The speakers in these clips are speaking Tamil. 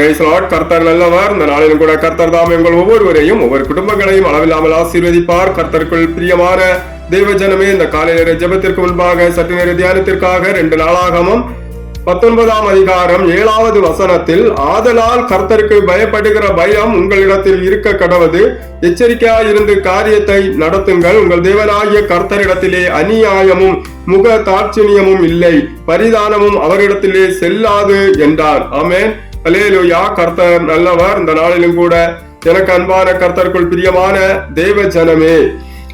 பிரைஸ் கர்த்தர் நல்லவர். இந்த நாளிலும் கூட கர்த்தர் தாம் எங்கள் ஒவ்வொருவரையும் ஒவ்வொரு குடும்பங்களையும் அளவில்லாமல் ஆசீர்வதிப்பார். கர்த்தருக்குள் பிரியமான தெய்வ ஜனமே இந்த காலை நேர ஜெபத்திற்கு முன்பாக சற்று நேர தியானத்திற்காக ரெண்டு நாளாகமும் பத்தொன்பதாம் அதிகாரம் ஏழாவது வசனத்தில் ஆதலால் கர்த்தருக்கு பயப்படுகிற பயம் உங்களிடத்தில் இருக்க கடவது. எச்சரிக்கையாயிருந்து காரியத்தை நடத்துங்கள். உங்கள் தேவனாகிய கர்த்தரிடத்திலே அநியாயமும் முக தாட்சிணியமும் இல்லை. பரிதானமும் அவரிடத்திலே செல்லாது என்றார். ஆமேன். அலேலோயா கர்த்தர் நல்லவர். இந்த நாளிலும் கூட எனக்கு அன்பான கர்த்தருக்குள் பிரியமான தேவ ஜனமே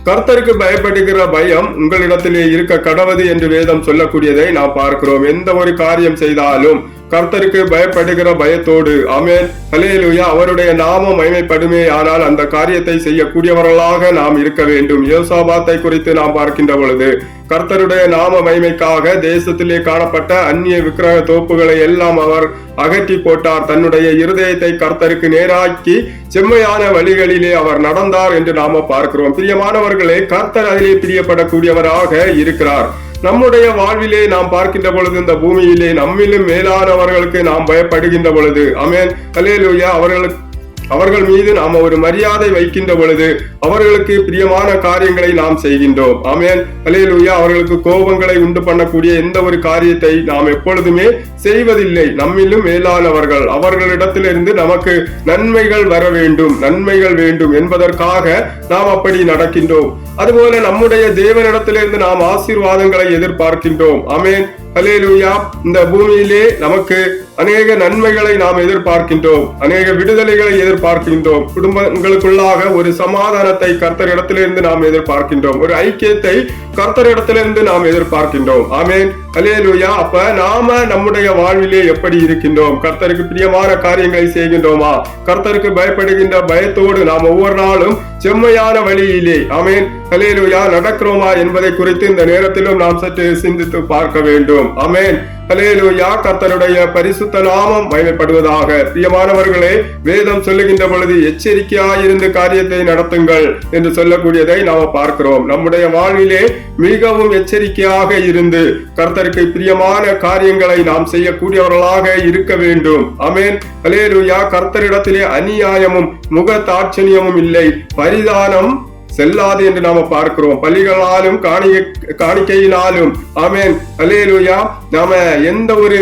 கர்த்தருக்கு பயப்படுகிற பயம் உங்களிடத்திலே இருக்க கடவது என்று வேதம் சொல்லக்கூடியதை நாம் பார்க்கிறோம். எந்த ஒரு காரியம் செய்தாலும் கர்த்தருக்கு பயப்படுகிற பயத்தோடு. அமேன் ஹலேலுயா அவருடைய நாமம் மகிமைப்படுமே. ஆனால் அந்த காரியத்தை செய்யக்கூடியவர்களாக நாம் இருக்க வேண்டும். யோசாபாத்தை குறித்து நாம் பார்க்கின்ற பொழுது கர்த்தருடைய நாம மகிமைக்காக தேசத்திலே காணப்பட்ட அந்நிய விக்கிரக தோப்புகளை எல்லாம் அவர் அகற்றி போட்டார். தன்னுடைய இருதயத்தை கர்த்தருக்கு நேராக்கி செம்மையான வழிகளிலே அவர் நடந்தார் என்று நாம பார்க்கிறோம். பிரியமானவர்களே கர்த்தர் அதிலே பிரியப்படக்கூடியவராக இருக்கிறார். நம்முடைய வாழ்விலே நாம் பார்க்கின்ற பொழுது இந்த பூமியிலே நம்மிலும் மேலானவர்களுக்கு நாம் பயப்படுகின்ற பொழுது. அமேன் அலேலுயா அவர்களுக்கு அவர்கள் மீது நாம் ஒரு மரியாதை வைக்கின்ற பொழுது அவர்களுக்கு பிரியமான காரியங்களை நாம் செய்கின்றோம். ஆமேன். அலேலுயா அவர்களுக்கு கோபங்களை உண்டு பண்ணக்கூடிய எந்த ஒரு காரியத்தை நாம் எப்பொழுதுமே செய்வதில்லை. நம்மிலும் மேலானவர்கள். அவர்களிடத்திலிருந்து நமக்கு நன்மைகள் வர வேண்டும். நன்மைகள் வேண்டும் என்பதற்காக நாம் அப்படி நடக்கின்றோம். அதுபோல நம்முடைய தேவனிடத்திலிருந்து நாம் ஆசீர்வாதங்களை எதிர்பார்க்கின்றோம். ஆமேன். ஹலேலூயா இந்த பூமியிலே நமக்கு அநேக நன்மைகளை நாம் எதிர்பார்க்கின்றோம். அநேக விடுதலைகளை எதிர்பார்க்கின்றோம். குடும்பங்களுக்குள்ளாக ஒரு சமாதானத்தை கர்த்தரிடத்திலிருந்து நாம் எதிர்பார்க்கின்றோம். ஒரு ஐக்கியத்தை கர்த்தரிடத்திலிருந்து நாம் எதிர்பார்க்கின்றோம். ஆமேன். அலேலுயா அப்ப நாம நம்முடைய வாழ்விலே எப்படி இருக்கின்றோம்? கர்த்தருக்கு பிரியமான காரியங்களை செய்கின்றோமா? கர்த்தருக்கு பயப்படுகின்ற பயத்தோடு நாம் ஒவ்வொரு நாளும் செம்மையான வழியிலே அமேன் அலேலுயா நடக்கிறோமா என்பதை குறித்து இந்த நேரத்திலும் நாம் சற்று சிந்தித்து பார்க்க வேண்டும். அமேன் அலேலுயா கர்த்தருடைய பரிசுத்த நாமம் மகிமைப்படுவதாக. பிரியமானவர்களே வேதம் சொல்லுகின்ற பொழுது எச்சரிக்கையாயிருந்து காரியத்தை நடத்துங்கள் என்று சொல்லக்கூடியதை நாம் பார்க்கிறோம். நம்முடைய வாழ்விலே மிகவும் எச்சரிக்கையாக இருந்து கர்த்தர் கர்த்தருக்கு பிரியமான காரியங்களை நாம் செய்யக்கூடியவர்களாக இருக்க வேண்டும். அமேன் ஹலேலூயா கர்த்தரிடத்திலே அநியாயமும் முக தாட்சணியமும் இல்லை. பரிதானம் செல்லாது என்று நாம பார்க்கிறோம். பள்ளிகளாலும் காணிக்கை காணிக்கையினாலும். ஆமேன். அலேலுயா நாம எந்த ஒரு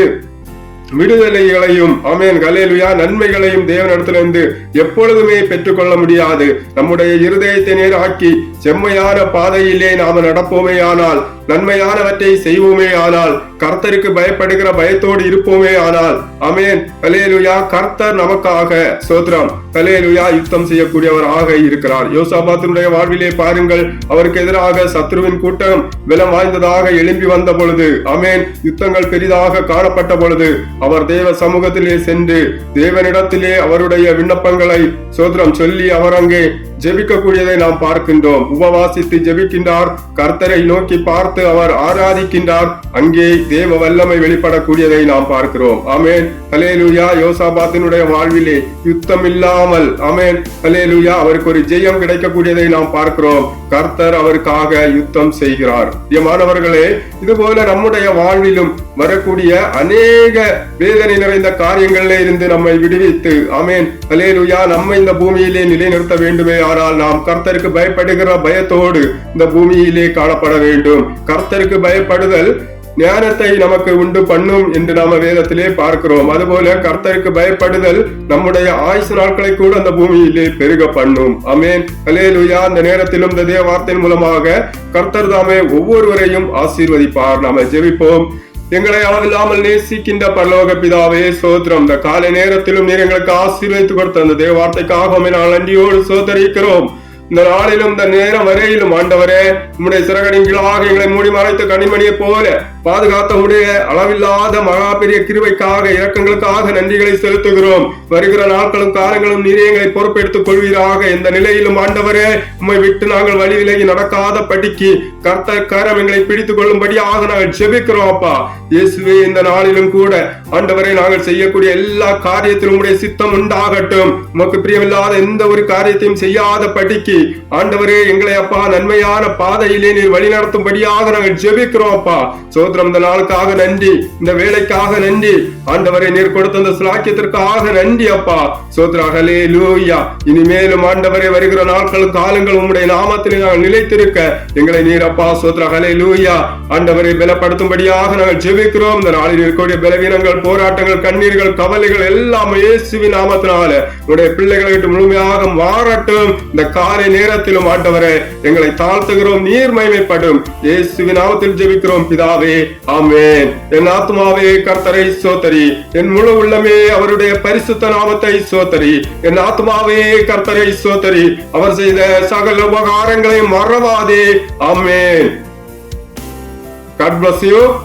விடுதலைகளையும் ஆமேன். கலேலுயா நன்மைகளையும் தேவனிடத்திலிருந்து எப்பொழுதுமே பெற்றுக்கொள்ள முடியாது. நம்முடைய இருதயத்தை நேராக்கி செம்மையான பாதையிலே நாம நடப்போமேயானால் நன்மையானவற்றை செய்வோமே ஆனால் கர்த்தருக்கு பயப்படுகிற பயத்தோடு இருப்போமே ஆனால் அமேன் கலேலுயா கர்த்தர் நமக்காக சோத்ரம் கலேலுயா யுத்தம் செய்யக்கூடியவராக இருக்கிறார். யோசாபாத்தினுடைய வாழ்விலே பாருங்கள் அவருக்கு எதிராக சத்ருவின் கூட்டம் விலம் வாய்ந்ததாக எழும்பி வந்த பொழுது அமேன் யுத்தங்கள் பெரிதாக காணப்பட்ட பொழுது அவர் தேவ சமூகத்திலே சென்று தேவனிடத்திலே அவருடைய விண்ணப்பங்களை சோத்ரம் சொல்லி அவர் அங்கே ஜெபிக்கக்கூடியதை நாம் பார்க்கின்றோம். உபவாசித்து ஜெபிக்கின்றார். கர்த்தரை நோக்கி பார்த்து அவர் ஆராதிக்கின்றார். அங்கே தேவ வல்லமை வெளிப்படக்கூடியதை நாம் பார்க்கிறோம். அமேன் ஹலேலுயா யோசாபாத்தினுடைய வாழ்விலே யுத்தம் இல்லாமல். அமேன் ஹலேலுயா அவருக்கு ஒரு ஜெயம் கிடைக்கக்கூடியதை நாம் பார்க்கிறோம். கர்த்தர் அவருக்காக யுத்தம் செய்கிறார். இது இதுபோல நம்முடைய வாழ்விலும் வரக்கூடிய அநேக வேதனை நிறைந்த காரியங்களிலே இருந்து நம்மை விடுவித்து அமேன் அலேலுயா நம்ம இந்த பூமியிலே நிலைநிறுத்த வேண்டுமே. ஆனால் நாம் கர்த்தருக்கு பயப்படுகிற பயத்தோடு இந்த பூமியிலே காணப்பட வேண்டும். கர்த்தருக்கு பயப்படுதல் ஞானத்தை நமக்கு உண்டு பண்ணும் என்று நாம வேதத்திலே பார்க்கிறோம். அதுபோல கர்த்தருக்கு பயப்படுதல் நம்முடைய ஆயுசு நாட்களை கூட அந்த பூமியிலே பெருக பண்ணும். அமேன் அலேலுயா அந்த நேரத்திலும் இந்த தேவார்த்தையின் மூலமாக கர்த்தர் தாமே ஒவ்வொருவரையும் ஆசீர்வதிப்பார். நாம ஜெபிப்போம். எங்களை அளவில்லாமல் நேசிக்கின்ற பரலோக பிதாவே சோத்திரம். இந்த காலை நேரத்திலும் நீர் எங்களுக்கு ஆசீர்வதித்து கொடுத்த அந்த தேவார்த்தைக்காக நாள் நன்றியோடு சோதரிக்கிறோம் இந்த நாளிலும் இந்த நேரம் வரையிலும் ஆண்டவரே உம்முடைய சிறகடின் கீழாக எங்களை மூடி மறைத்த கனிமணியை போல பாதுகாத்த உடைய அளவில்லாத மகா பெரிய கிருவைக்காக இரக்கங்களுக்காக நன்றிகளை செலுத்துகிறோம். வருகிற நாட்களும் காலங்களும் நீரே பொறுப்பெடுத்துக் கொள்வீராக. எந்த நிலையிலும் ஆண்டவரே உம்மை விட்டு நாங்கள் வழி விலகி நடக்காத படிக்கு கர்த்த கரம் எங்களை பிடித்துக் கொள்ளும்படியாக நாங்கள் ஜெபிக்கிறோம் அப்பா. இயேசுவே இந்த நாளிலும் கூட ஆண்டவரை நாங்கள் செய்யக்கூடிய எல்லா காரியத்திலும் உடைய சித்தம் உண்டாகட்டும். உமக்கு பிரியமில்லாத எந்த ஒரு காரியத்தையும் செய்யாத படிக்கு ஆண்டவரே எங்களை அப்பா நன்மையான பாதையிலே நீர் வழி நடத்தும்படியாக நாங்கள் ஜெபிக்கிறோம் அப்பா. சோதர சோத்திரம் இந்த நாளுக்காக நன்றி இந்த வேலைக்காக நன்றி. ஆண்டவரை நீர் கொடுத்த அந்த சிலாக்கியத்திற்காக நன்றி அப்பா. சோத்ரா ஹலே லூயா இனிமேலும் ஆண்டவரை வருகிற நாட்கள் காலங்கள் உம்முடைய நாமத்தில் நாங்கள் நிலைத்திருக்க. எங்களை நீர் அப்பா சோத்ரா ஹலே லூயா ஆண்டவரை பலப்படுத்தும்படியாக நாங்கள் ஜெபிக்கிறோம். இந்த நாளில் இருக்கக்கூடிய பலவீனங்கள் போராட்டங்கள் கண்ணீர்கள் கவலைகள் எல்லாம் இயேசுவி நாமத்தினால உடைய பிள்ளைகளை முழுமையாக மாறட்டும். இந்த காலை நேரத்திலும் ஆண்டவரை எங்களை தாழ்த்துகிறோம் நீர் மகிமைப்படும். இயேசுவி நாமத்தில் ஜெபிக்கிறோம் பிதாவே. ஆமேன். என் ஆத்மாவே கர்த்தரை சோத்தரி. என் முழு உள்ளமே அவருடைய பரிசுத்த நாமத்தை சோத்தரி. என் ஆத்மாவே கர்த்தரை சோத்தரி. அவர் செய்த சகல உபகாரங்களை மறவாதே. ஆமேன். God bless you.